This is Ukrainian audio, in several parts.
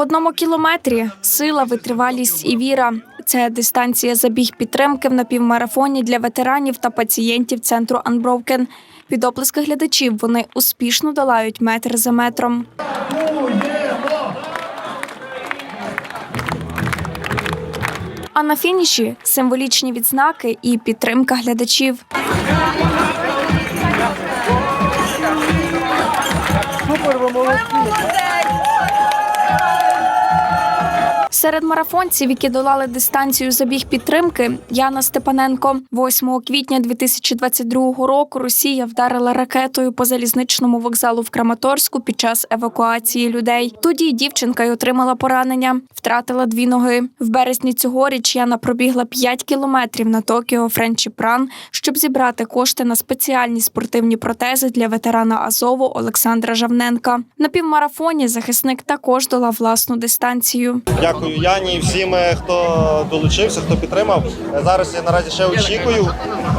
Одному кілометрі сила, витривалість і віра. Це дистанція забіг підтримки в напівмарафоні для ветеранів та пацієнтів центру Unbroken. Під оплески глядачів вони успішно долають метр за метром. А на фініші символічні відзнаки і підтримка глядачів. Серед марафонців, які долали дистанцію забіг підтримки, Яна Степаненко. 8 квітня 2022 року Росія вдарила ракетою по залізничному вокзалу в Краматорську під час евакуації людей. Тоді дівчинка й отримала поранення, втратила дві ноги. В березні цьогоріч Яна пробігла 5 кілометрів на Токіо Френчі Пран, щоб зібрати кошти на спеціальні спортивні протези для ветерана Азову Олександра Жавненка. На півмарафоні захисник також долав власну дистанцію. Дякую Яні і всім, хто долучився, хто підтримав. Зараз я наразі ще очікую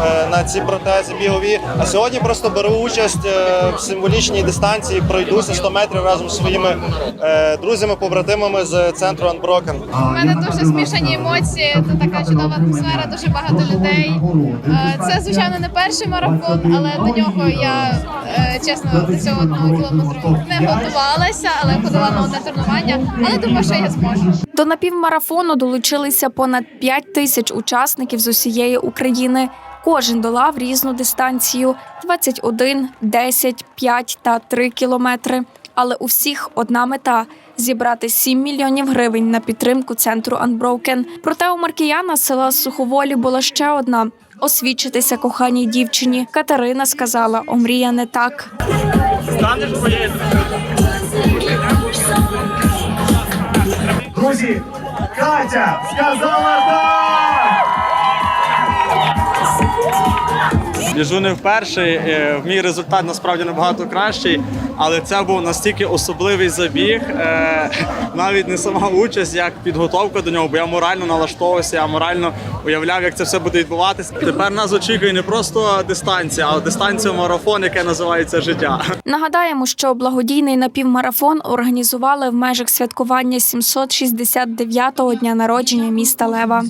е, на ці протези бігові. А сьогодні просто беру участь е, в символічній дистанції, пройдуся 100 метрів разом зі своїми е, друзями, побратимами з центру Unbroken. У мене дуже змішані емоції. Це така чудова атмосфера, дуже багато людей. Це звичайно не перший марафон, але до нього я чесно до цього одного кілометру не готувалася, але ходила на одне тренування. Але думаю, що я зможу. До напівмарафону долучилися понад 5 тисяч учасників з усієї України. Кожен долав різну дистанцію: 21, 10, 5 та 3 кілометри. Але у всіх одна мета зібрати 7 мільйонів гривень на підтримку центру Unbroken. Проте у Маркіяна з села Суховолі була ще одна. Освідчитися коханій дівчині. Катерина сказала: омрія не так. Друзі, Катя сказала так! Біжу не вперше. е, мій результат насправді набагато кращий, але це був настільки особливий забіг, е, навіть не сама участь, як підготовка до нього, бо я морально налаштовувався, я морально уявляв, як це все буде відбуватися. Тепер нас очікує не просто дистанція, а дистанція марафон, яке називається життя. Нагадаємо, що благодійний напівмарафон організували в межах святкування 769-го дня народження міста Лева.